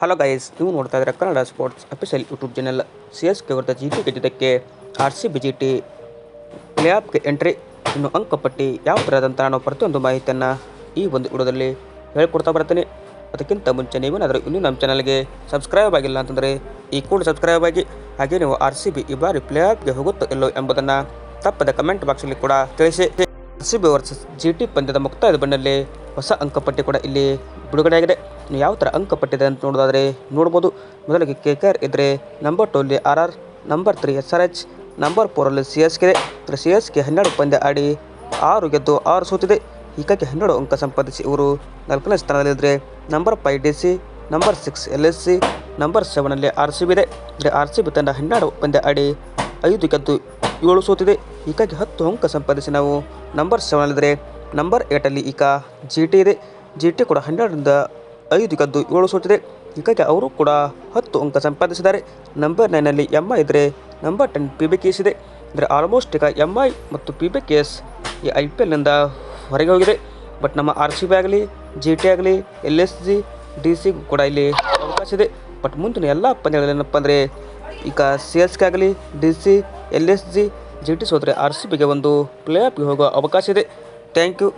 Hello guys ನೀವು ನೋಡ್ತಾ ಇದ್ದೀರಾ Kannada sports official YouTube channel C S K G T ಗೆದ್ದಿದ್ದಕ್ಕೆ R C B G T play ಆಫ್ಗೆ entry ಇನ್ನು ಅಂಕಪಟ್ಟಿ ಯಾವ ಥರದಂತ ನಾನು ಪ್ರತಿಯೊಂದು ಮಾಹಿತಿಯನ್ನು ಈ ಒಂದು ವಿಡಿಯೋದಲ್ಲಿ ಹೇಳ್ಕೊಡ್ತಾ ಬರ್ತೀನಿ. ಅದಕ್ಕಿಂತ ಮುಂಚೆ ನೀವೇನಾದರೂ ಇನ್ನೂ ನಮ್ಮ ಚಾನಲ್ಗೆ ಸಬ್ಸ್ಕ್ರೈಬ್ ಆಗಿಲ್ಲ ಅಂತಂದರೆ ಈ ಕೂಡ ಸಬ್ಸ್ಕ್ರೈಬ್ ಆಗಿ, ಹಾಗೆ ನೀವು ಆರ್ ಸಿ ಬಿ ಈ ಬಾರಿ ಪ್ಲೇ ಆಫ್ಗೆ ಹೋಗುತ್ತೋ ಇಲ್ಲೋ ಎಂಬುದನ್ನು ತಪ್ಪದ ಕಮೆಂಟ್ ಬಾಕ್ಸಲ್ಲಿ ಕೂಡ ತಿಳಿಸಿ. R C B versus G T ಪಂದ್ಯದ ಮುಕ್ತಾಯದ ಬಣ್ಣಲ್ಲಿ ಹೊಸ ಅಂಕಪಟ್ಟಿ ಕೂಡ ಇಲ್ಲಿ ಬಿಡುಗಡೆಯಾಗಿದೆ. ಯಾವ ಥರ ಅಂಕಪಟ್ಟಿ ಇದೆ ಅಂತ ನೋಡೋದಾದರೆ ನೋಡ್ಬೋದು. ಮೊದಲಿಗೆ ಕೆ ಕೆ ಆರ್ ಇದ್ದರೆ number ಟೂಲ್ಲಿ R R number three S R H number ಫೋರಲ್ಲಿ C S K ಇದೆ. ಸಿ ಎಸ್ ಕೆ ಹನ್ನೆರಡು ಪಂದ್ಯ ಆಡಿ ಆರು ಗೆದ್ದು ಆರು ಸೋತಿದೆ. ಹೀಗಾಗಿ ಹನ್ನೆರಡು ಅಂಕ ಸಂಪಾದಿಸಿ ಇವರು ನಾಲ್ಕನೇ ಸ್ಥಾನದಲ್ಲಿದ್ದರೆ number five D C number six L S C number ಸೆವೆನಲ್ಲಿ R C B ಇದೆ. ಅಂದರೆ ಆರ್ ಸಿ ಬಿ ತಂಡ ಹನ್ನೆರಡು ಪಂದ್ಯ ಆಡಿ ಐದು ಗೆದ್ದು ಏಳು ಸೋತಿದೆ. ಹೀಗಾಗಿ ಹತ್ತು ಅಂಕ ಸಂಪಾದಿಸಿ ನಾವು ನಂಬರ್ ಸೆವೆನಲ್ಲಿದ್ದರೆ ನಂಬರ್ ಏಟಲ್ಲಿ ಈಗ ಜಿ ಟಿ ಇದೆ. ಜಿ ಟಿ ಕೂಡ ಹನ್ನೆರಡರಿಂದ ಐದು ಕದ್ದು ಏಳು ಸೋತಿದೆ. ಹೀಗಾಗಿ ಅವರು ಕೂಡ ಹತ್ತು ಅಂಕ ಸಂಪಾದಿಸಿದ್ದಾರೆ. ನಂಬರ್ ನೈನಲ್ಲಿ ಎಂ ಐ ಇದ್ದರೆ number ten P B K S ಇದೆ. ಅಂದರೆ ಆಲ್ಮೋಸ್ಟ್ ಈಗ ಎಂ ಐ ಮತ್ತು ಪಿ ಬಿ ಕೆ ಎಸ್ ಈ ಐ ಪಿ ಎಲ್ನಿಂದ ಹೊರಗೆ ಹೋಗಿದೆ. ಬಟ್ ನಮ್ಮ ಆರ್ ಸಿ ಬಿ ಆಗಲಿ ಜಿ ಟಿ ಆಗಲಿ L S G D C ಕೂಡ ಇಲ್ಲಿ ಅವಕಾಶ ಇದೆ. ಬಟ್ ಮುಂದಿನ ಎಲ್ಲ ಪಂದ್ಯಗಳಲ್ಲಿ ಏನಪ್ಪ ಅಂದರೆ ಈಗ ಸಿ ಎಸ್ ಕೆ ಆಗಲಿ D C L S G G T ಸೋದರೆ R C ಬಿಗೆ ಒಂದು ಪ್ಲೇ ಆಫ್ಗೆ ಹೋಗೋ ಅವಕಾಶ ಇದೆ. Thank you.